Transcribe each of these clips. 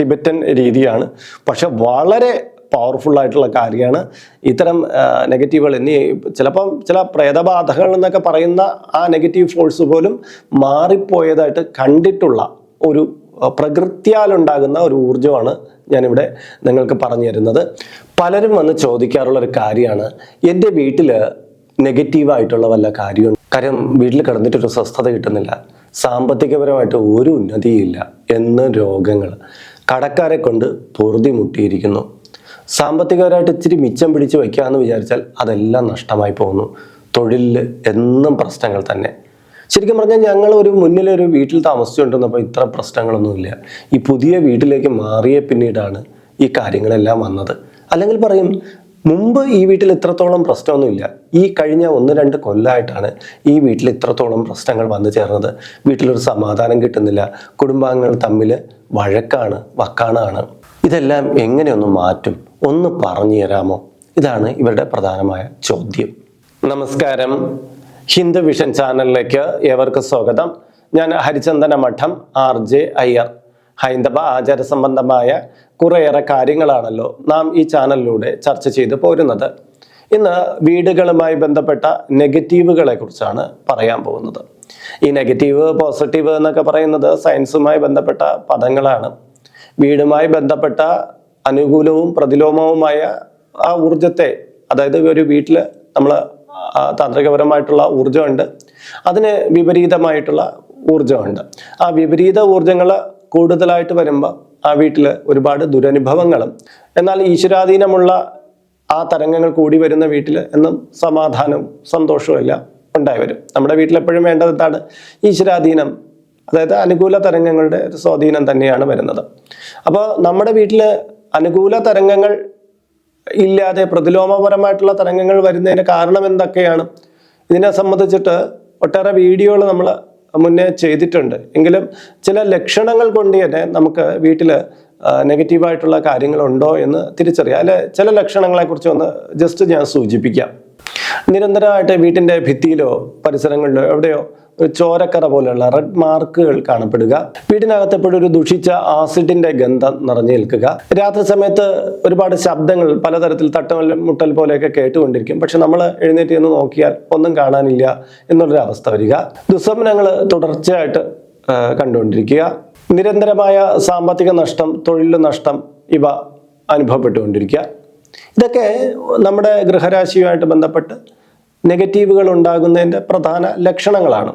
Tibetan രീതിയാണ്. പക്ഷെ വളരെ പവർഫുൾ ആയിട്ടുള്ള കാര്യമാണ്. ഇത്തരം നെഗറ്റീവുകൾ ഇനി ചിലപ്പം ചില പ്രേതബാധകൾ എന്നൊക്കെ പറയുന്ന ആ നെഗറ്റീവ് ഫോഴ്സ് പോലും മാറിപ്പോയതായിട്ട് കണ്ടിട്ടുള്ള ഒരു പ്രകൃത്യാലുണ്ടാകുന്ന ഒരു ഊർജമാണ് ഞാനിവിടെ നിങ്ങൾക്ക് പറഞ്ഞു തരുന്നത്. പലരും വന്ന് ചോദിക്കാറുള്ള ഒരു കാര്യമാണ്. എന്റെ വീട്ടിൽ നെഗറ്റീവായിട്ടുള്ള വല്ല കാര്യമുണ്ട് കാര്യം വീട്ടിൽ കിടന്നിട്ടൊരു സ്വസ്ഥത കിട്ടുന്നില്ല. സാമ്പത്തികപരമായിട്ട് ഒരു ഉന്നതിയില്ല. എന്ന് രോഗങ്ങൾ. കടക്കാരെ കൊണ്ട് പൊറുതി മുട്ടിയിരിക്കുന്നു. സാമ്പത്തികപരമായിട്ട് ഇച്ചിരി മിച്ചം പിടിച്ച് വയ്ക്കാമെന്ന് വിചാരിച്ചാൽ അതെല്ലാം നഷ്ടമായി പോകുന്നു. തൊഴിലിൽ എന്നും പ്രശ്നങ്ങൾ തന്നെ. ശരിക്കും പറഞ്ഞാൽ ഞങ്ങൾ ഒരു മുന്നിലൊരു വീട്ടിൽ താമസിച്ചുകൊണ്ടിരുന്നപ്പോൾ ഇത്ര പ്രശ്നങ്ങളൊന്നുമില്ല. ഈ പുതിയ വീട്ടിലേക്ക് മാറിയ പിന്നീടാണ് ഈ കാര്യങ്ങളെല്ലാം വന്നത്. അല്ലെങ്കിൽ പറയും മുമ്പ് ഈ വീട്ടിൽ ഇത്രത്തോളം പ്രശ്നമൊന്നുമില്ല. ഈ കഴിഞ്ഞ ഒന്ന് രണ്ട് കൊല്ലമായിട്ടാണ് ഈ വീട്ടിൽ ഇത്രത്തോളം പ്രശ്നങ്ങൾ വന്നു ചേർന്നത്. വീട്ടിലൊരു സമാധാനം കിട്ടുന്നില്ല. കുടുംബാംഗങ്ങൾ തമ്മിൽ വഴക്കാണ് വക്കാണാണ്. ഇതെല്ലാം എങ്ങനെയൊന്ന് മാറ്റും? ഒന്ന് പറഞ്ഞു തരാമോ? ഇതാണ് ഇവരുടെ പ്രധാനമായ ചോദ്യം. നമസ്കാരം. ഹിന്ദു വിഷൻ ചാനലിലേക്ക് ഏവർക്കും സ്വാഗതം. ഞാൻ ഹരിചന്ദന മഠം ആർ ജെ അയ്യർ. ഹൈന്ദവ ആചാര സംബന്ധമായ കുറേയേറെ കാര്യങ്ങളാണല്ലോ നാം ഈ ചാനലിലൂടെ ചർച്ച ചെയ്ത് പോരുന്നത്. ഇന്ന് വീടുകളുമായി ബന്ധപ്പെട്ട നെഗറ്റീവുകളെ കുറിച്ചാണ് പറയാൻ പോകുന്നത്. ഈ നെഗറ്റീവ് പോസിറ്റീവ് എന്നൊക്കെ പറയുന്നത് സയൻസുമായി ബന്ധപ്പെട്ട പദങ്ങളാണ്. വീടുമായി ബന്ധപ്പെട്ട അനുകൂലവും പ്രതിലോമവുമായ ആ ഊർജത്തെ അതായത് ഒരു വീട്ടിൽ നമ്മൾ താന്ത്രികപരമായിട്ടുള്ള ഊർജമുണ്ട് അതിന് വിപരീതമായിട്ടുള്ള ഊർജമുണ്ട് ആ വിപരീത ഊർജങ്ങൾ കൂടുതലായിട്ട് വരുമ്പോൾ ആ വീട്ടിൽ ഒരുപാട് ദുരനുഭവങ്ങളും എന്നാൽ ഈശ്വരാധീനമുള്ള ആ തരംഗങ്ങൾ കൂടി വരുന്ന വീട്ടിൽ എന്നും സമാധാനവും സന്തോഷവും എല്ലാം ഉണ്ടായി വരും. നമ്മുടെ വീട്ടിൽ എപ്പോഴും വേണ്ടത് എന്താണ്? ഈശ്വരാധീനം അതായത് അനുകൂല തരംഗങ്ങളുടെ ഒരു സ്വാധീനം തന്നെയാണ് വരുന്നത്. അപ്പോൾ നമ്മുടെ വീട്ടിൽ അനുകൂല തരംഗങ്ങൾ ഇല്ലാതെ പ്രതിലോമപരമായിട്ടുള്ള തരംഗങ്ങൾ വരുന്നതിന് കാരണം എന്തൊക്കെയാണ്? ഇതിനെ സംബന്ധിച്ചിട്ട് ഒട്ടേറെ വീഡിയോകൾ നമ്മൾ മുന്നേ ചെയ്തിട്ടുണ്ട്. എങ്കിലും ചില ലക്ഷണങ്ങൾ കൊണ്ട് തന്നെ നമുക്ക് വീട്ടിൽ നെഗറ്റീവായിട്ടുള്ള കാര്യങ്ങളുണ്ടോ എന്ന് തിരിച്ചറിയാം. അല്ലെ ചില ലക്ഷണങ്ങളെക്കുറിച്ച് ഒന്ന് ജസ്റ്റ് ഞാൻ സൂചിപ്പിക്കാം. നിരന്തരമായിട്ട് വീട്ടിന്റെ ഭിത്തിയിലോ പരിസരങ്ങളിലോ എവിടെയോ ചോരക്കറ പോലെയുള്ള റെഡ് മാർക്കുകൾ കാണപ്പെടുക. വീടിനകത്ത് എപ്പോഴും ഒരു ദുഷിച്ച ആസിഡിന്റെ ഗന്ധം നിറഞ്ഞു നിൽക്കുക. രാത്രി സമയത്ത് ഒരുപാട് ശബ്ദങ്ങൾ പലതരത്തിൽ തട്ടൽ മുട്ടൽ പോലെയൊക്കെ കേട്ടുകൊണ്ടിരിക്കും. പക്ഷെ നമ്മൾ എഴുന്നേറ്റ് എന്ന് നോക്കിയാൽ ഒന്നും കാണാനില്ല എന്നുള്ളൊരു അവസ്ഥ വരിക. ദുസ്വപ്നങ്ങൾ തുടർച്ചയായിട്ട് കണ്ടുകൊണ്ടിരിക്കുക. നിരന്തരമായ സാമ്പത്തിക നഷ്ടം തൊഴിൽ നഷ്ടം ഇവ അനുഭവപ്പെട്ടുകൊണ്ടിരിക്കുക. ഇതൊക്കെ നമ്മുടെ ഗൃഹരാശിയുമായിട്ട് ബന്ധപ്പെട്ട് നെഗറ്റീവുകൾ ഉണ്ടാകുന്നതിന്റെ പ്രധാന ലക്ഷണങ്ങളാണ്.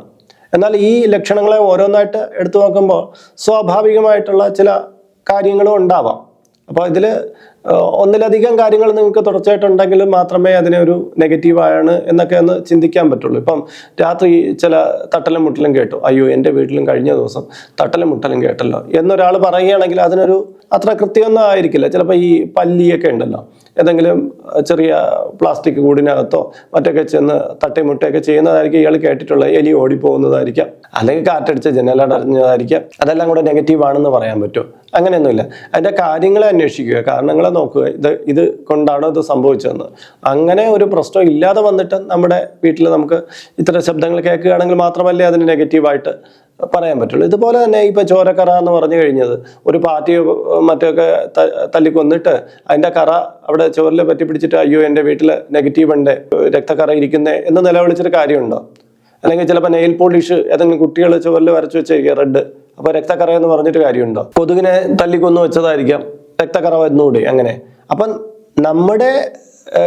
എന്നാൽ ഈ ലക്ഷണങ്ങളെ ഓരോന്നായിട്ട് എടുത്തു നോക്കുമ്പോൾ സ്വാഭാവികമായിട്ടുള്ള ചില കാര്യങ്ങളും ഉണ്ടാവാം. അപ്പോൾ ഇതിൽ ഒന്നിലധികം കാര്യങ്ങൾ നിങ്ങൾക്ക് തുടർച്ചയായിട്ടുണ്ടെങ്കിൽ മാത്രമേ അതിനെ ഒരു നെഗറ്റീവാണ് എന്നൊക്കെ ഒന്ന് ചിന്തിക്കാൻ പറ്റുള്ളൂ. ഇപ്പം രാത്രി ചില തട്ടലും മുട്ടലും കേട്ടു. അയ്യോ എന്റെ വീട്ടിലും കഴിഞ്ഞ ദിവസം തട്ടലും മുട്ടലും കേട്ടല്ലോ എന്നൊരാൾ പറയുകയാണെങ്കിൽ അതിനൊരു അത്ര കൃത്യമൊന്നും ആയിരിക്കില്ല. ചിലപ്പോൾ ഈ പല്ലിയൊക്കെ ഉണ്ടല്ലോ. ഏതെങ്കിലും ചെറിയ പ്ലാസ്റ്റിക് കൂടിനകത്തോ മറ്റൊക്കെ ചെന്ന് തട്ടിമുട്ടയൊക്കെ ചെയ്യുന്നതായിരിക്കും ഇയാൾ കേട്ടിട്ടുള്ളത് എലി ഓടിപ്പോകുന്നതായിരിക്കാം. അല്ലെങ്കിൽ കാറ്റടിച്ച ജനലടഞ്ഞതായിരിക്കാം അതെല്ലാം കൂടെ നെഗറ്റീവ് ആണെന്ന് പറയാൻ പറ്റുമോ അങ്ങനെയൊന്നുമില്ല. അതിന്റെ കാര്യങ്ങളെ അന്വേഷിക്കുക. കാരണങ്ങളെ നോക്കുക ഇത് ഇത് കൊണ്ടാണ് ഇത് സംഭവിച്ചതെന്ന്. അങ്ങനെ ഒരു പ്രശ്നം ഇല്ലാതെ വന്നിട്ട് നമ്മുടെ വീട്ടിൽ നമുക്ക് ഇത്തരം ശബ്ദങ്ങൾ കേൾക്കുകയാണെങ്കിൽ മാത്രമല്ലേ അതിന് നെഗറ്റീവായിട്ട് പറയാൻ പറ്റുള്ളൂ. ഇതുപോലെ തന്നെ ഇപ്പൊ ചോരക്കറ എന്ന് പറഞ്ഞു കഴിഞ്ഞത് ഒരു പാർട്ടിയോ മറ്റൊക്കെ തല്ലിക്കൊന്നിട്ട് അതിന്റെ കറ അവിടെ ചോറിൽ പറ്റി പിടിച്ചിട്ട് അയ്യോ എന്റെ വീട്ടിൽ നെഗറ്റീവ് ഉണ്ട് രക്തക്കറ ഇരിക്കുന്നേ എന്ന് നിലവിളിച്ചൊരു കാര്യമുണ്ടോ? അല്ലെങ്കിൽ ചിലപ്പോൾ നെയിൽ പോളിഷ് ഏതെങ്കിലും കുട്ടികൾ ചുവരിൽ വരച്ചു വെച്ചേക്കുക റെഡ്. അപ്പോൾ രക്തക്കറ എന്ന് പറഞ്ഞിട്ട് കാര്യമുണ്ടോ? കൊതുകിനെ തല്ലിക്കൊന്നു വെച്ചതായിരിക്കാം. രക്തക്കറ വരുന്നൂടെ അങ്ങനെ. അപ്പം നമ്മുടെ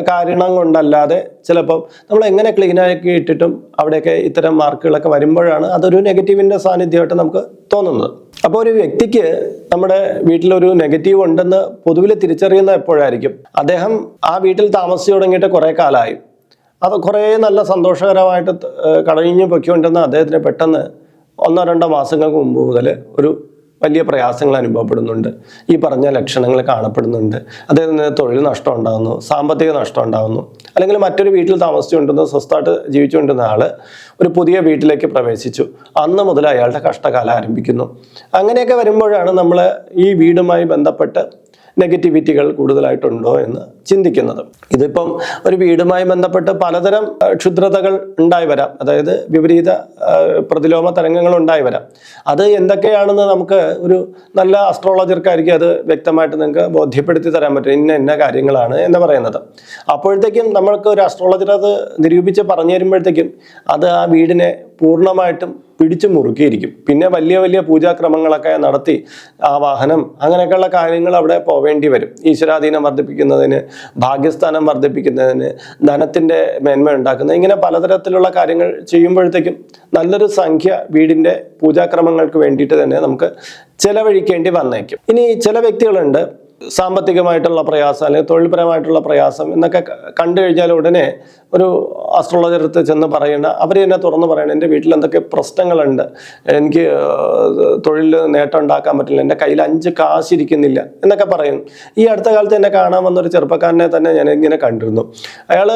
കാരണം കൊണ്ടല്ലാതെ ചിലപ്പം നമ്മൾ എങ്ങനെ ക്ലീനാക്കി ഇട്ടിട്ടും അവിടെയൊക്കെ ഇത്തരം മാർക്കുകളൊക്കെ വരുമ്പോഴാണ് അതൊരു നെഗറ്റീവിന്റെ സാന്നിധ്യമായിട്ട് നമുക്ക് തോന്നുന്നത്. അപ്പോൾ ഒരു വ്യക്തിക്ക് നമ്മുടെ വീട്ടിലൊരു നെഗറ്റീവ് ഉണ്ടെന്ന് പൊതുവിൽ തിരിച്ചറിയുന്ന എപ്പോഴായിരിക്കും? അദ്ദേഹം ആ വീട്ടിൽ താമസിച്ചു തുടങ്ങിയിട്ട് കുറേ കാലമായി. അത് കുറേ നല്ല സന്തോഷകരമായിട്ട് കടഞ്ഞു പൊയ്ക്കൊണ്ടിരുന്ന അദ്ദേഹത്തിന് പെട്ടെന്ന് ഒന്നോ രണ്ടോ മാസങ്ങൾക്ക് മുമ്പ് മുതൽ ഒരു വലിയ പ്രയാസങ്ങൾ അനുഭവപ്പെടുന്നുണ്ട്. ഈ പറഞ്ഞ ലക്ഷണങ്ങൾ കാണപ്പെടുന്നുണ്ട്. അദ്ദേഹത്തിന് തൊഴിൽ നഷ്ടം ഉണ്ടാകുന്നു സാമ്പത്തിക നഷ്ടം ഉണ്ടാകുന്നു അല്ലെങ്കിൽ മറ്റൊരു വീട്ടിൽ താമസിച്ചുകൊണ്ടിരുന്ന സ്വസ്ഥമായിട്ട് ജീവിച്ചുകൊണ്ടിരുന്ന ആൾ ഒരു പുതിയ വീട്ടിലേക്ക് പ്രവേശിച്ചു. അന്ന് മുതൽ അയാളുടെ കഷ്ടകാലം ആരംഭിക്കുന്നു. അങ്ങനെയൊക്കെ വരുമ്പോഴാണ് നമ്മൾ ഈ വീടുമായി ബന്ധപ്പെട്ട് നെഗറ്റിവിറ്റികൾ കൂടുതലായിട്ടുണ്ടോ എന്ന് ചിന്തിക്കുന്നത്. ഇതിപ്പം ഒരു വീടുമായി ബന്ധപ്പെട്ട് പലതരം ക്ഷുദ്രതകൾ ഉണ്ടായി വരാം. അതായത് വിപരീത പ്രതിലോമ തരംഗങ്ങൾ ഉണ്ടായി വരാം. അത് എന്തൊക്കെയാണെന്ന് നമുക്ക് ഒരു നല്ല അസ്ട്രോളജർക്കായിരിക്കും അത് വ്യക്തമായിട്ട് നിങ്ങൾക്ക് ബോധ്യപ്പെടുത്തി തരാൻ പറ്റും. ഇന്ന ഇന്ന കാര്യങ്ങളാണ് എന്ന് പറയുന്നത്. അപ്പോഴത്തേക്കും നമ്മൾക്ക് ഒരു അസ്ട്രോളജർ അത് നിരൂപിച്ച് പറഞ്ഞു തരുമ്പോഴത്തേക്കും അത് ആ വീടിനെ പൂർണമായിട്ടും പിടിച്ചു മുറുക്കിയിരിക്കും. പിന്നെ വലിയ വലിയ പൂജാക്രമങ്ങളൊക്കെ നടത്തി ആ വാഹനം അങ്ങനെയൊക്കെയുള്ള കാര്യങ്ങൾ അവിടെ പോവേണ്ടി വരും. ഈശ്വരാധീനം വർദ്ധിപ്പിക്കുന്നതിന് ഭാഗ്യസ്ഥാനം വർദ്ധിപ്പിക്കുന്നതിന് ധനത്തിന്റെ മേന്മ ഉണ്ടാക്കുന്നത് ഇങ്ങനെ പലതരത്തിലുള്ള കാര്യങ്ങൾ ചെയ്യുമ്പോഴത്തേക്കും നല്ലൊരു സംഖ്യ വീടിന്റെ പൂജാക്രമങ്ങൾക്ക് വേണ്ടിയിട്ട് തന്നെ നമുക്ക് ചെലവഴിക്കേണ്ടി വന്നേക്കും. ഇനി ചില വ്യക്തികളുണ്ട്. സാമ്പത്തികമായിട്ടുള്ള പ്രയാസം അല്ലെങ്കിൽ തൊഴിൽപരമായിട്ടുള്ള പ്രയാസം എന്നൊക്കെ കണ്ടു കഴിഞ്ഞാൽ ഉടനെ ഒരു അസ്ട്രോളജർ അടുത്ത് ചെന്ന് പറയണ അവർ തന്നെ തുറന്ന് പറയണം എന്റെ വീട്ടിൽ എന്തൊക്കെ പ്രശ്നങ്ങളുണ്ട്? എനിക്ക് തൊഴിൽ നേട്ടം ഉണ്ടാക്കാൻ പറ്റില്ല എന്റെ കയ്യിൽ അഞ്ച് കാശിരിക്കുന്നില്ല എന്നൊക്കെ പറയും. ഈ അടുത്ത കാലത്ത് എന്നെ കാണാൻ വന്ന ഒരു ചെറുപ്പക്കാരനെ തന്നെ ഞാൻ ഇങ്ങനെ കണ്ടിരുന്നു. അയാൾ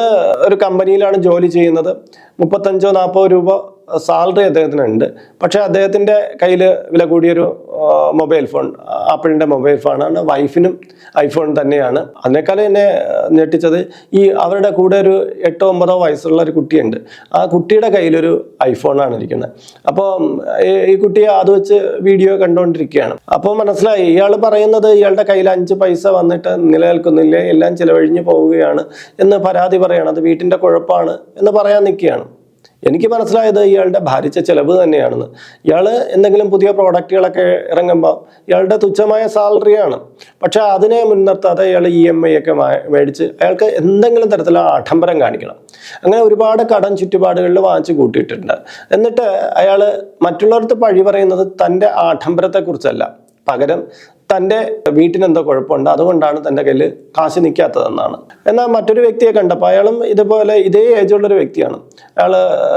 ഒരു കമ്പനിയിലാണ് ജോലി ചെയ്യുന്നത്. മുപ്പത്തഞ്ചോ നാൽപ്പതോ രൂപ സാലറി അദ്ദേഹത്തിനുണ്ട്. പക്ഷേ അദ്ദേഹത്തിന്റെ കയ്യിൽ വില കൂടിയൊരു മൊബൈൽ ഫോൺ ആപ്പിളിന്റെ മൊബൈൽ ഫോണാണ്. വൈഫിനും ഐഫോൺ തന്നെയാണ്. അതിനേക്കാളും എന്നെ ഞെട്ടിച്ചത് ഈ അവരുടെ കൂടെ ഒരു എട്ടോ ഒമ്പതോ വയസ്സുള്ള ഒരു കുട്ടിയുണ്ട്. ആ കുട്ടിയുടെ കയ്യിലൊരു ഐഫോണാണ് ഇരിക്കുന്നത്. അപ്പോൾ ഈ കുട്ടി അത് വെച്ച് വീഡിയോ കണ്ടുകൊണ്ടിരിക്കുകയാണ്. അപ്പോൾ മനസ്സിലായി ഇയാൾ പറയുന്നത് ഇയാളുടെ കയ്യിൽ അഞ്ച് പൈസ വന്നിട്ട് നിലനിൽക്കുന്നില്ല എല്ലാം ചിലവഴിഞ്ഞു പോവുകയാണ് എന്ന് പരാതി പറയണം. അത് വീട്ടിന്റെ കുഴപ്പമാണ് എന്ന് പറയാൻ നിൽക്കുകയാണ്. എനിക്ക് മനസ്സിലായത് ഇയാളുടെ ഭാരിച്ച ചിലവ് തന്നെയാണെന്ന്. ഇയാൾ എന്തെങ്കിലും പുതിയ പ്രോഡക്റ്റുകളൊക്കെ ഇറങ്ങുമ്പോൾ ഇയാളുടെ തുച്ഛമായ സാലറിയാണ് പക്ഷെ അതിനെ മുൻനിർത്താതെ ഇയാൾ ഇ എം ഐ ഒക്കെ മേടിച്ച് അയാൾക്ക് എന്തെങ്കിലും തരത്തിലുള്ള ആഡംബരം കാണിക്കണം. അങ്ങനെ ഒരുപാട് കടം ചുറ്റുപാടുകളിൽ വാങ്ങിച്ചു കൂട്ടിയിട്ടുണ്ട്. എന്നിട്ട് അയാൾ മറ്റുള്ളവർക്ക് പഴി പറയുന്നത് തന്റെ ആഡംബരത്തെക്കുറിച്ചല്ല. പകരം തന്റെ വീട്ടിന് എന്തോ കുഴപ്പമുണ്ട്. അതുകൊണ്ടാണ് തന്റെ കയ്യിൽ കാശ് നിൽക്കാത്തതെന്നാണ്. എന്നാൽ മറ്റൊരു വ്യക്തിയെ കണ്ടപ്പോൾ അയാളും ഇതുപോലെ ഇതേ ഏജുള്ളൊരു വ്യക്തിയാണ്. അയാൾ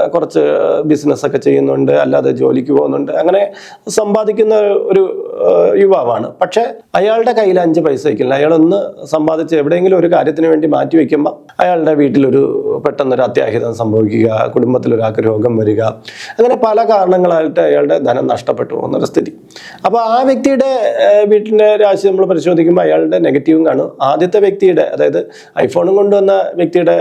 കുറച്ച് ബിസിനസ്സൊക്കെ ചെയ്യുന്നുണ്ട്. അല്ലാതെ ജോലിക്ക് പോകുന്നുണ്ട്. അങ്ങനെ സമ്പാദിക്കുന്ന ഒരു യുവാവാണ്. പക്ഷേ അയാളുടെ കയ്യിൽ അഞ്ച് പൈസ വയ്ക്കില്ല. അയാളൊന്ന് സമ്പാദിച്ച് എവിടെയെങ്കിലും ഒരു കാര്യത്തിന് വേണ്ടി മാറ്റി വയ്ക്കുമ്പോൾ അയാളുടെ വീട്ടിലൊരു പെട്ടെന്നൊരു അത്യാഹിതം സംഭവിക്കുക. കുടുംബത്തിലൊരാൾക്ക് രോഗം വരിക. അങ്ങനെ പല കാരണങ്ങളായിട്ട് അയാളുടെ ധനം നഷ്ടപ്പെട്ടു പോകുന്നൊരു സ്ഥിതി. അപ്പോൾ ആ വ്യക്തിയുടെ വീട്ടിന്റെ രാശി നമ്മൾ പരിശോധിക്കുമ്പോൾ അയാളുടെ നെഗറ്റീവും കാണും. ആദ്യത്തെ വ്യക്തിയുടെ അതായത് ഐഫോണും കൊണ്ടുവന്ന വ്യക്തിയുടെ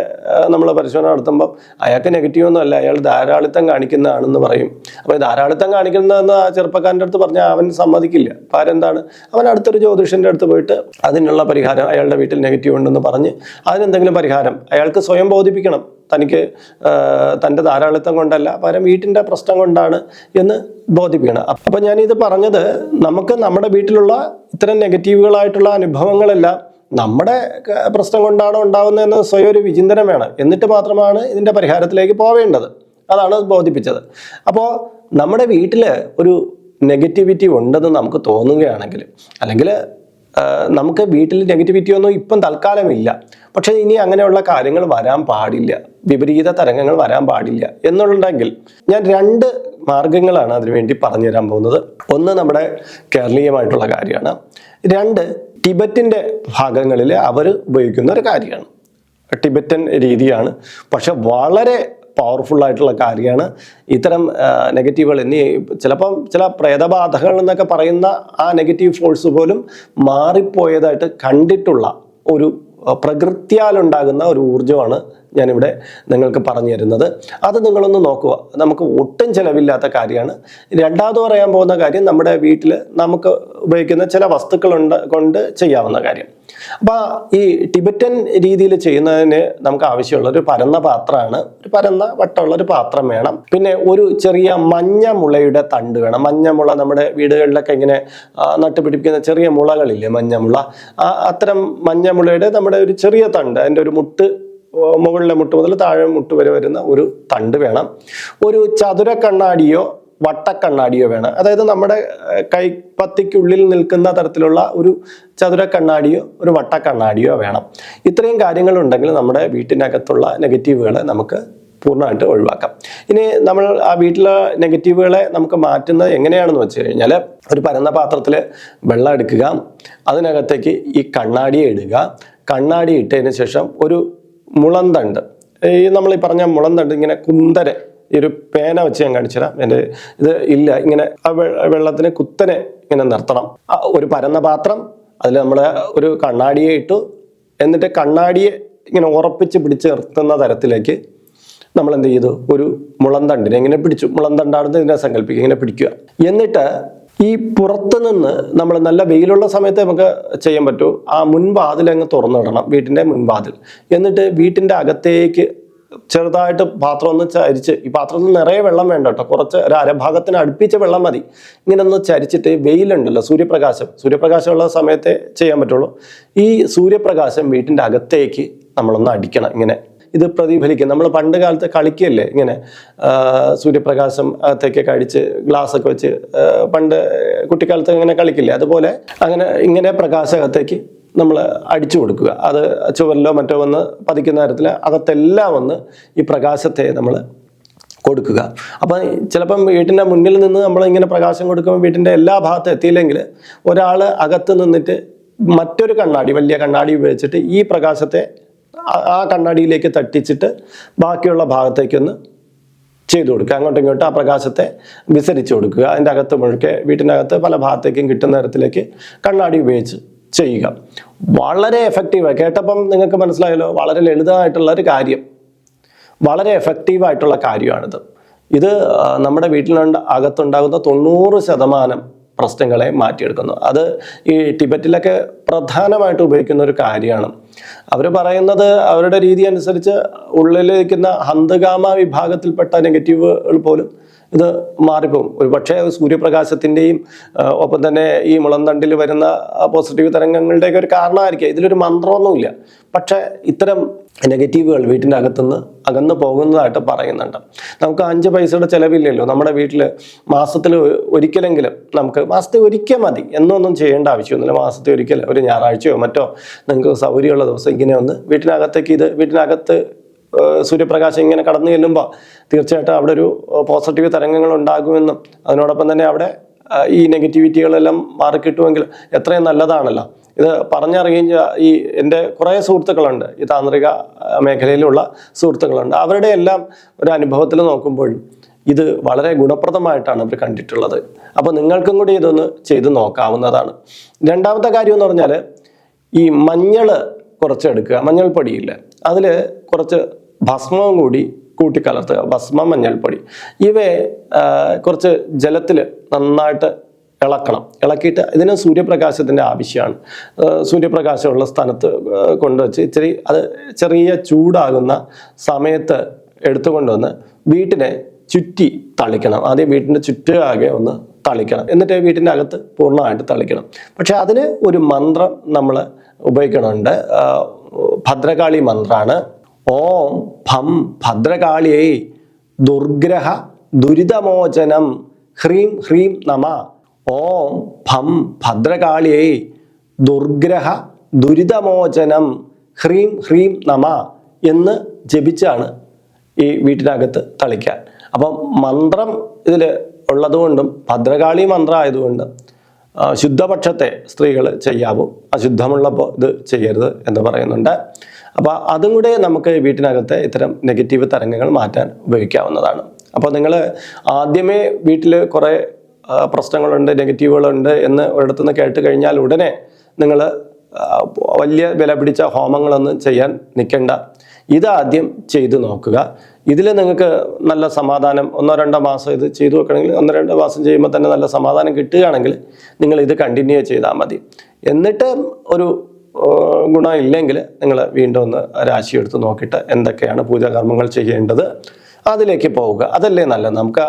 നമ്മൾ പരിശോധന നടത്തുമ്പോൾ അയാൾക്ക് നെഗറ്റീവ് ഒന്നും അല്ല. അയാൾ ധാരാളിത്തം കാണിക്കുന്നതാണെന്ന് പറയും. അപ്പോൾ ധാരാളിത്തം കാണിക്കുന്നതെന്ന് ആ ചെറുപ്പക്കാരന്റെ അടുത്ത് പറഞ്ഞാൽ അവൻ സമ്മതിക്കില്ല. അപ്പോൾ ആരെന്താണ് അവൻ അടുത്തൊരു ജ്യോതിഷന്റെ അടുത്ത് പോയിട്ട് അതിനുള്ള പരിഹാരം അയാളുടെ വീട്ടിൽ നെഗറ്റീവ് ഉണ്ടെന്ന് പറഞ്ഞ് അതിനെന്തെങ്കിലും പരിഹാരം അയാൾക്ക് സ്വയം ബോധിപ്പിക്കണം. തനിക്ക് തന്റെ ധാരാളിത്തം കൊണ്ടല്ല പകരം വീട്ടിന്റെ പ്രശ്നം കൊണ്ടാണ് എന്ന് ബോധിപ്പിക്കണം. അപ്പം ഞാനിത് പറഞ്ഞത് നമുക്ക് നമ്മുടെ വീട്ടിലുള്ള ഇത്തരം നെഗറ്റീവുകളായിട്ടുള്ള അനുഭവങ്ങളെല്ലാം നമ്മുടെ പ്രശ്നം കൊണ്ടാണ് ഉണ്ടാകുന്നതെന്ന് സ്വയം ഒരു വിചിന്തനം വേണം. എന്നിട്ട് മാത്രമാണ് ഇതിന്റെ പരിഹാരത്തിലേക്ക് പോവേണ്ടത്. അതാണ് ബോധിപ്പിച്ചത്. അപ്പോൾ നമ്മുടെ വീട്ടിൽ ഒരു നെഗറ്റിവിറ്റി ഉണ്ടെന്ന് നമുക്ക് തോന്നുകയാണെങ്കിൽ അല്ലെങ്കിൽ നമുക്ക് വീട്ടിൽ നെഗറ്റിവിറ്റി ഒന്നും ഇപ്പം തൽക്കാലമില്ല. പക്ഷേ ഇനി അങ്ങനെയുള്ള കാര്യങ്ങൾ വരാൻ പാടില്ല. വിപരീത തരംഗങ്ങൾ വരാൻ പാടില്ല എന്നുണ്ടെങ്കിൽ ഞാൻ രണ്ട് മാർഗങ്ങളാണ് അതിനുവേണ്ടി പറഞ്ഞു തരാൻ പോകുന്നത്. ഒന്ന് നമ്മുടെ കേരളീയമായിട്ടുള്ള കാര്യമാണ്. രണ്ട് ടിബറ്റിന്റെ ഭാഗങ്ങളിൽ അവർ ഉപയോഗിക്കുന്ന ഒരു കാര്യമാണ്. ടിബറ്റൻ രീതിയാണ്. പക്ഷെ വളരെ പവർഫുൾ ആയിട്ടുള്ള കാര്യമാണ്. ഇത്തരം നെഗറ്റീവുകൾ ഇനി ചിലപ്പം ചില പ്രേതബാധകൾ എന്നൊക്കെ പറയുന്ന ആ നെഗറ്റീവ് ഫോഴ്സ് പോലും മാറിപ്പോയതായിട്ട് കണ്ടിട്ടുള്ള ഒരു പ്രകൃത്യാലുണ്ടാകുന്ന ഒരു ഊർജമാണ് ഞാനിവിടെ നിങ്ങൾക്ക് പറഞ്ഞു തരുന്നത്. അത് നിങ്ങളൊന്ന് നോക്കുക. നമുക്ക് ഒട്ടും ചിലവില്ലാത്ത കാര്യമാണ്. രണ്ടാമത് പറയാൻ പോകുന്ന കാര്യം നമ്മുടെ വീട്ടിൽ നമുക്ക് ഉപയോഗിക്കുന്ന ചില വസ്തുക്കളുണ്ട് കൊണ്ട് ചെയ്യാവുന്ന കാര്യം. അപ്പോൾ ഈ ടിബറ്റൻ രീതിയിൽ ചെയ്യുന്നതിന് നമുക്ക് ആവശ്യമുള്ള ഒരു പരന്ന പാത്രമാണ്. ഒരു പരന്ന വട്ടമുള്ള ഒരു പാത്രം വേണം. പിന്നെ ഒരു ചെറിയ മഞ്ഞ മുളയുടെ തണ്ട് വേണം. മഞ്ഞ മുള നമ്മുടെ വീടുകളിലൊക്കെ ഇങ്ങനെ നട്ടുപിടിപ്പിക്കുന്ന ചെറിയ മുളകളില്ലേ മഞ്ഞ മുള? അത്തരം മഞ്ഞ മുളയുടെ നമ്മുടെ ഒരു ചെറിയ തണ്ട് അതിന്റെ ഒരു മുട്ട് മുകളിലെ മുട്ട് മുതൽ താഴെ മുട്ട് വരെ വരുന്ന ഒരു തണ്ട് വേണം. ഒരു ചതുര കണ്ണാടിയോ വട്ടക്കണ്ണാടിയോ വേണം. അതായത് നമ്മുടെ കൈപ്പത്തിക്കുള്ളിൽ നിൽക്കുന്ന തരത്തിലുള്ള ഒരു ചതുര കണ്ണാടിയോ ഒരു വട്ടക്കണ്ണാടിയോ വേണം. ഇത്രയും കാര്യങ്ങളുണ്ടെങ്കിൽ നമ്മുടെ വീട്ടിനകത്തുള്ള നെഗറ്റീവുകളെ നമുക്ക് പൂർണമായിട്ട് ഒഴിവാക്കാം. ഇനി നമ്മൾ ആ വീട്ടിലെ നെഗറ്റീവുകളെ നമുക്ക് മാറ്റുന്നത് എങ്ങനെയാണെന്ന് വെച്ച് കഴിഞ്ഞാൽ ഒരു പരന്ന പാത്രത്തിൽ വെള്ളം എടുക്കുക. അതിനകത്തേക്ക് ഈ കണ്ണാടിയെ ഇടുക. കണ്ണാടി ഇട്ടതിന് ശേഷം ഒരു മുളന്തണ്ട്. ഈ നമ്മൾ ഈ പറഞ്ഞ മുളന്തണ്ട് ഇങ്ങനെ കുന്തര ഈ ഒരു പേന വെച്ച് ഞാൻ കാണിച്ചുതരാം. എന്റെ ഇത് ഇല്ല ഇങ്ങനെ വെള്ളത്തിന് കുത്തനെ ഇങ്ങനെ നിർത്തണം. ഒരു പരന്ന പാത്രം അതിൽ നമ്മൾ ഒരു കണ്ണാടിയെ ഇട്ടു. എന്നിട്ട് കണ്ണാടിയെ ഇങ്ങനെ ഉറപ്പിച്ച് പിടിച്ച് നിർത്തുന്ന തരത്തിലേക്ക് നമ്മൾ എന്ത് ചെയ്തു? ഒരു മുളന്തണ്ടിനെ ഇങ്ങനെ പിടിച്ചു. മുളന്തണ്ടാണെന്ന് ഇതിനെ സങ്കല്പിക്കുക ഇങ്ങനെ പിടിക്കുക. എന്നിട്ട് ഈ പുറത്തുനിന്ന് നമ്മൾ നല്ല വെയിലുള്ള സമയത്ത് നമുക്ക് ചെയ്യാൻ പറ്റൂ. ആ മുൻവാതിൽ അങ്ങ് തുറന്നിടണം വീട്ടിന്റെ മുൻവാതിൽ. എന്നിട്ട് വീട്ടിന്റെ അകത്തേക്ക് ചെറുതായിട്ട് പാത്രം ഒന്ന് ചരിച്ച് ഈ പാത്രത്തിൽ നിറയെ വെള്ളം വേണ്ട കേട്ടോ. കുറച്ച് ഒരു അരഭാഗത്തിന് അടുപ്പിച്ച വെള്ളം മതി. ഇങ്ങനെ ഒന്ന് ചരിച്ചിട്ട് വെയിലുണ്ടല്ലോ സൂര്യപ്രകാശം. സൂര്യപ്രകാശമുള്ള സമയത്തെ ചെയ്യാൻ പറ്റുള്ളൂ. ഈ സൂര്യപ്രകാശം വീട്ടിന്റെ അകത്തേക്ക് നമ്മളൊന്ന് അടിക്കണം ഇങ്ങനെ. ഇത് പ്രതിഫലിക്കും. നമ്മൾ പണ്ട് കാലത്ത് കളിക്കുകയല്ലേ ഇങ്ങനെ സൂര്യപ്രകാശം അകത്തേക്കൊക്കെ അടിച്ച് ഗ്ലാസ് ഒക്കെ വെച്ച് പണ്ട് കുട്ടിക്കാലത്ത് ഇങ്ങനെ കളിക്കില്ലേ? അതുപോലെ അങ്ങനെ ഇങ്ങനെ പ്രകാശകത്തേക്ക് നമ്മൾ അടിച്ചു കൊടുക്കുക. അത് ചുവരിലോ മറ്റോ വന്ന് പതിക്കുന്ന തരത്തിൽ അകത്തെല്ലാം വന്ന് ഈ പ്രകാശത്തെ നമ്മൾ കൊടുക്കുക. അപ്പം ചിലപ്പം വീട്ടിന്റെ മുന്നിൽ നിന്ന് നമ്മൾ ഇങ്ങനെ പ്രകാശം കൊടുക്കുമ്പോൾ വീട്ടിന്റെ എല്ലാ ഭാഗത്തും എത്തിയില്ലെങ്കിൽ ഒരാൾ അകത്ത് നിന്നിട്ട് മറ്റൊരു കണ്ണാടി വലിയ കണ്ണാടി ഉപയോഗിച്ചിട്ട് ഈ പ്രകാശത്തെ ആ- കണ്ണാടിയിലേക്ക് തട്ടിച്ചിട്ട് ബാക്കിയുള്ള ഭാഗത്തേക്കൊന്ന് ചെയ്തു കൊടുക്കുക. അങ്ങോട്ടും ഇങ്ങോട്ടും ആ പ്രകാശത്തെ വിസരിച്ചു കൊടുക്കുക. അതിന്റെ അകത്ത് മുഴുക്കെ വീട്ടിനകത്ത് പല ഭാഗത്തേക്കും കിട്ടുന്ന തരത്തിലേക്ക് കണ്ണാടി ഉപയോഗിച്ച് ചെയ്യുക. വളരെ എഫക്റ്റീവ് കേട്ടപ്പം നിങ്ങൾക്ക് മനസ്സിലായല്ലോ വളരെ ലളിതമായിട്ടുള്ള ഒരു കാര്യം. വളരെ എഫക്റ്റീവായിട്ടുള്ള കാര്യമാണിത്. ഇത് നമ്മുടെ വീട്ടിലുണ്ട് അകത്തുണ്ടാകുന്ന തൊണ്ണൂറ് ശതമാനം പ്രശ്നങ്ങളെ മാറ്റിയെടുക്കുന്നു. അത് ഈ ടിബറ്റിലൊക്കെ പ്രധാനമായിട്ട് ഉപയോഗിക്കുന്ന ഒരു കാര്യമാണ്. അവർ പറയുന്നത് അവരുടെ രീതി അനുസരിച്ച് ഉള്ളിലിരിക്കുന്ന ഹന്തഗാമ വിഭാഗത്തിൽപ്പെട്ട നെഗറ്റീവുകൾ പോലും ഇത് മാറിപ്പോകും. ഒരു പക്ഷേ സൂര്യപ്രകാശത്തിന്റെയും ഒപ്പം തന്നെ ഈ മുളന്തണ്ടിൽ വരുന്ന പോസിറ്റീവ് തരംഗങ്ങളുടെയൊക്കെ ഒരു കാരണമായിരിക്കും. ഇതിലൊരു മന്ത്രമൊന്നുമില്ല. പക്ഷേ ഇത്തരം നെഗറ്റീവുകൾ വീട്ടിന്റെ അകത്തുനിന്ന് അകന്നു പോകുന്നതായിട്ട് പറയുന്നുണ്ട്. നമുക്ക് അഞ്ച് പൈസയുടെ ചിലവില്ലല്ലോ. നമ്മുടെ വീട്ടിൽ മാസത്തിൽ ഒരിക്കലെങ്കിലും നമുക്ക് മാസത്തിൽ ഒരിക്കൽ മതി എന്നൊന്നും ചെയ്യേണ്ട ആവശ്യമൊന്നുമില്ല. മാസത്തിൽ ഒരിക്കൽ ഒരു ഞായറാഴ്ചയോ മറ്റോ നിങ്ങൾക്ക് സൗകര്യമുള്ള ദിവസം ഇങ്ങനെ ഒന്ന് വീട്ടിനകത്തേക്ക് ഇത് വീട്ടിനകത്ത് സൂര്യപ്രകാശം ഇങ്ങനെ കടന്നു ചെല്ലുമ്പോൾ തീർച്ചയായിട്ടും അവിടെ ഒരു പോസിറ്റീവ് തരംഗങ്ങൾ ഉണ്ടാകുമെന്നും അതിനോടൊപ്പം തന്നെ അവിടെ ഈ നെഗറ്റിവിറ്റികളെല്ലാം മാറിക്കിട്ടുമെങ്കിൽ എത്രയും നല്ലതാണല്ലോ. ഇത് പറഞ്ഞറിയുകയും ഈ എന്റെ കുറേ സുഹൃത്തുക്കളുണ്ട്. ഈ താന്ത്രിക മേഖലയിലുള്ള സുഹൃത്തുക്കളുണ്ട്. അവരുടെ എല്ലാം ഒരു അനുഭവത്തിൽ നോക്കുമ്പോഴും ഇത് വളരെ ഗുണപ്രദമായിട്ടാണ് അവർ കണ്ടിട്ടുള്ളത്. അപ്പോൾ നിങ്ങൾക്കും കൂടി ഇതൊന്ന് ചെയ്ത് നോക്കാവുന്നതാണ്. രണ്ടാമത്തെ കാര്യം എന്ന് പറഞ്ഞാൽ ഈ മഞ്ഞൾ കുറച്ചെടുക്കുക മഞ്ഞൾപ്പൊടിയില്ല അതിൽ കുറച്ച് ഭസ്മവും കൂടി കൂട്ടിക്കലർത്തുക ഭസ്മം മഞ്ഞൾപ്പൊടി. ഇവയെ കുറച്ച് ജലത്തിൽ നന്നായിട്ട് ഇളക്കണം. ഇളക്കിയിട്ട് ഇതിന് സൂര്യപ്രകാശത്തിന്റെ ആവശ്യമാണ്. സൂര്യപ്രകാശമുള്ള സ്ഥലത്ത് കൊണ്ടുവച്ച് ഇച്ചിരി അത് ചെറിയ ചൂടാകുന്ന സമയത്ത് എടുത്തുകൊണ്ടുവന്ന് വീട്ടിനെ ചുറ്റി തളിക്കണം. ആദ്യം വീട്ടിന്റെ ചുറ്റുകാകെ ഒന്ന് തളിക്കണം. എന്നിട്ട് വീട്ടിന്റെ അകത്ത് പൂർണമായിട്ട് തളിക്കണം. പക്ഷെ അതിന് ഒരു മന്ത്രം നമ്മൾ ഉപയോഗിക്കണമുണ്ട് ഭദ്രകാളി മന്ത്രമാണ് ഓം ഭം ഭദ്രകാളിയേ ദുർഗ്രഹ ദുരിതമോചനം ഹ്രീം ഹ്രീം നമ ഓം ഭം ഭദ്രകാളിയേ ദുർഗ്രഹ ദുരിതമോചനം. ഹ്രീം ഹ്രീം നമ എന്ന് ജപിച്ചാണ് ഈ വീട്ടിനകത്ത് തളിക്കാൻ. അപ്പം മന്ത്രം ഇതിൽ ഉള്ളതുകൊണ്ടും ഭദ്രകാളി മന്ത്രം ആയതുകൊണ്ടും ശുദ്ധപക്ഷത്തെ സ്ത്രീകൾ ചെയ്യാവും. അശുദ്ധമുള്ളപ്പോൾ ഇത് ചെയ്യരുത് എന്ന് പറയുന്നുണ്ട്. അപ്പോൾ അതും കൂടെ നമുക്ക് വീട്ടിനകത്തെ ഇത്തരം നെഗറ്റീവ് തരംഗങ്ങൾ മാറ്റാൻ ഉപയോഗിക്കാവുന്നതാണ്. അപ്പോൾ നിങ്ങൾ ആദ്യമേ വീട്ടിൽ കുറേ പ്രശ്നങ്ങളുണ്ട് നെഗറ്റീവുകളുണ്ട് എന്ന് ഒരിടത്തു നിന്ന് കേട്ട് കഴിഞ്ഞാൽ ഉടനെ നിങ്ങൾ വലിയ വില പിടിച്ച ഹോമങ്ങളൊന്നും ചെയ്യാൻ നിൽക്കേണ്ട. ഇതാദ്യം ചെയ്തു നോക്കുക. ഇതിൽ നിങ്ങൾക്ക് നല്ല സമാധാനം ഒന്നോ രണ്ടോ മാസം ഇത് ചെയ്തു വെക്കണമെങ്കിൽ ഒന്നോ രണ്ടോ മാസം ചെയ്യുമ്പോൾ തന്നെ നല്ല സമാധാനം കിട്ടുകയാണെങ്കിൽ നിങ്ങൾ ഇത് കണ്ടിന്യൂ ചെയ്താൽ മതി. എന്നിട്ട് ഒരു ഗുണം ഇല്ലെങ്കിൽ നിങ്ങൾ വീണ്ടും ഒന്ന് രാശി എടുത്ത് നോക്കിയിട്ട് എന്തൊക്കെയാണ് പൂജാകർമ്മങ്ങൾ ചെയ്യേണ്ടത് അതിലേക്ക് പോവുക. അതല്ലേ നല്ലത്? നമുക്ക്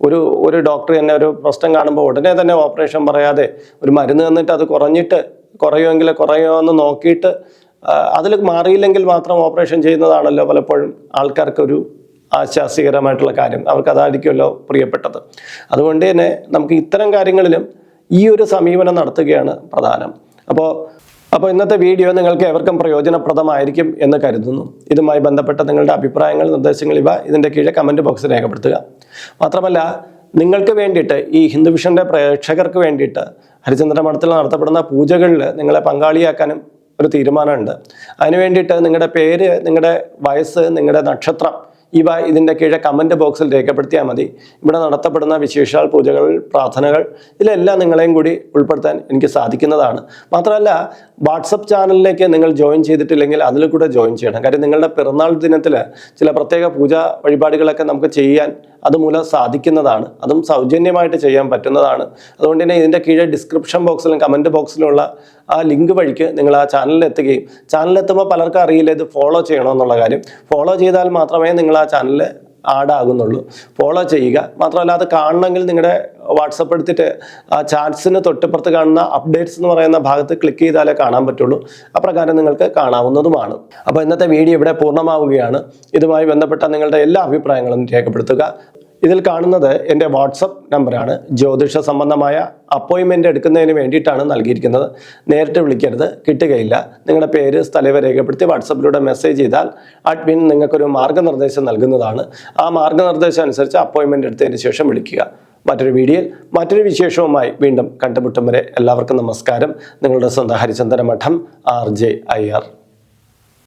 ഒരു ഒരു ഡോക്ടർ തന്നെ ഒരു പ്രശ്നം കാണുമ്പോൾ ഉടനെ തന്നെ ഓപ്പറേഷൻ പറയാതെ ഒരു മരുന്ന് തന്നിട്ട് അത് കുറഞ്ഞിട്ട് കുറയുമെങ്കിൽ കുറയുമോ എന്ന് നോക്കിയിട്ട് അതിൽ മാറിയില്ലെങ്കിൽ മാത്രം ഓപ്പറേഷൻ ചെയ്യുന്നതാണല്ലോ പലപ്പോഴും ആൾക്കാർക്കൊരു ആശ്വാസികരമായിട്ടുള്ള കാര്യം. അവർക്ക് അതായിരിക്കുമല്ലോ പ്രിയപ്പെട്ടത്. അതുകൊണ്ട് തന്നെ നമുക്ക് ഇത്തരം കാര്യങ്ങളിലും ഈ ഒരു സമീപനം നടത്തുകയാണ് പ്രധാനം. അപ്പോൾ അപ്പോൾ ഇന്നത്തെ വീഡിയോ നിങ്ങൾക്ക് എവർക്കും പ്രയോജനപ്രദമായിരിക്കും എന്ന് കരുതുന്നു. ഇതുമായി ബന്ധപ്പെട്ട നിങ്ങളുടെ അഭിപ്രായങ്ങൾ നിർദ്ദേശങ്ങൾ ഇവ ഇതിന്റെ കീഴെ കമന്റ് ബോക്സിൽ രേഖപ്പെടുത്തുക. മാത്രമല്ല നിങ്ങൾക്ക് വേണ്ടിയിട്ട് ഈ ഹിന്ദു വിഷന്റെ പ്രേക്ഷകർക്ക് വേണ്ടിയിട്ട് ഹരിചന്ദ്ര മഠത്തിൽ നടത്തപ്പെടുന്ന പൂജകളിൽ നിങ്ങളെ പങ്കാളിയാക്കാനും ഒരു തീരുമാനമുണ്ട്. അതിന് വേണ്ടിയിട്ട് നിങ്ങളുടെ പേര് നിങ്ങളുടെ വയസ്സ് നിങ്ങളുടെ നക്ഷത്രം ഇവ ഇതിന്റെ കീഴെ കമന്റ് ബോക്സിൽ രേഖപ്പെടുത്തിയാൽ മതി. ഇവിടെ നടത്തപ്പെടുന്ന വിശേഷാൽ പൂജകൾ പ്രാർത്ഥനകൾ ഇതിലെല്ലാം നിങ്ങളെയും കൂടി ഉൾപ്പെടുത്താൻ എനിക്ക് സാധിക്കുന്നതാണ്. മാത്രമല്ല വാട്സപ്പ് ചാനലിലേക്ക് നിങ്ങൾ ജോയിൻ ചെയ്തിട്ടില്ലെങ്കിൽ അതിൽ കൂടെ ജോയിൻ ചെയ്യണം. കാര്യം നിങ്ങളുടെ പിറന്നാൾ ദിനത്തിൽ ചില പ്രത്യേക പൂജാ വഴിപാടുകളൊക്കെ നമുക്ക് ചെയ്യാൻ അതുമൂലം സാധിക്കുന്നതാണ്. അതും സൗജന്യമായിട്ട് ചെയ്യാൻ പറ്റുന്നതാണ്. അതുകൊണ്ട് തന്നെ ഇതിന്റെ കീഴെ ഡിസ്ക്രിപ്ഷൻ ബോക്സിലും കമന്റ് ബോക്സിലുള്ള ആ ലിങ്ക് വഴിക്ക് നിങ്ങൾ ആ ചാനലിൽ എത്തുകയും ചാനലിലെത്തുമ്പോൾ പലർക്കും അറിയില്ല ഇത് ഫോളോ ചെയ്യണമെന്നുള്ള കാര്യം. ഫോളോ ചെയ്താൽ മാത്രമേ നിങ്ങൾ ആ ചാനലിൽ ആഡ് ആകുന്നുള്ളൂ. ഫോളോ ചെയ്യുക. മാത്രമല്ല അത് കാണണമെങ്കിൽ നിങ്ങളുടെ വാട്സപ്പ് എടുത്തിട്ട് ആ ചാറ്റ്സിന് തൊട്ടിപ്പുറത്ത് കാണുന്ന അപ്ഡേറ്റ്സ് എന്ന് പറയുന്ന ഭാഗത്ത് ക്ലിക്ക് ചെയ്താലേ കാണാൻ പറ്റുള്ളൂ. അപ്രകാരം നിങ്ങൾക്ക് കാണാവുന്നതുമാണ്. അപ്പോൾ ഇന്നത്തെ വീഡിയോ ഇവിടെ പൂർണമാവുകയാണ്. ഇതുമായി ബന്ധപ്പെട്ട നിങ്ങളുടെ എല്ലാ അഭിപ്രായങ്ങളും രേഖപ്പെടുത്തുക. ഇതിൽ കാണുന്നത് എന്റെ വാട്സപ്പ് നമ്പറാണ്. ജ്യോതിഷ സംബന്ധമായ അപ്പോയിൻമെന്റ് എടുക്കുന്നതിന് വേണ്ടിയിട്ടാണ് നൽകിയിരിക്കുന്നത്. നേരിട്ട് വിളിക്കരുത് കിട്ടുകയില്ല. നിങ്ങളുടെ പേര് സ്ഥലവ രേഖപ്പെടുത്തി വാട്സപ്പിലൂടെ മെസ്സേജ് ചെയ്താൽ അഡ്മിൻ നിങ്ങൾക്കൊരു മാർഗനിർദ്ദേശം നൽകുന്നതാണ്. ആ മാർഗനിർദ്ദേശം അനുസരിച്ച് അപ്പോയിൻമെന്റ് എടുത്തതിന് ശേഷം വിളിക്കുക. മറ്റൊരു വീഡിയോയിൽ മറ്റൊരു വിശേഷവുമായി വീണ്ടും കണ്ടുമുട്ടും വരെ എല്ലാവർക്കും നമസ്കാരം. നിങ്ങളുടെ സ്വന്തം ഹരിചന്ദന മഠം ആർ ജെ ആർ.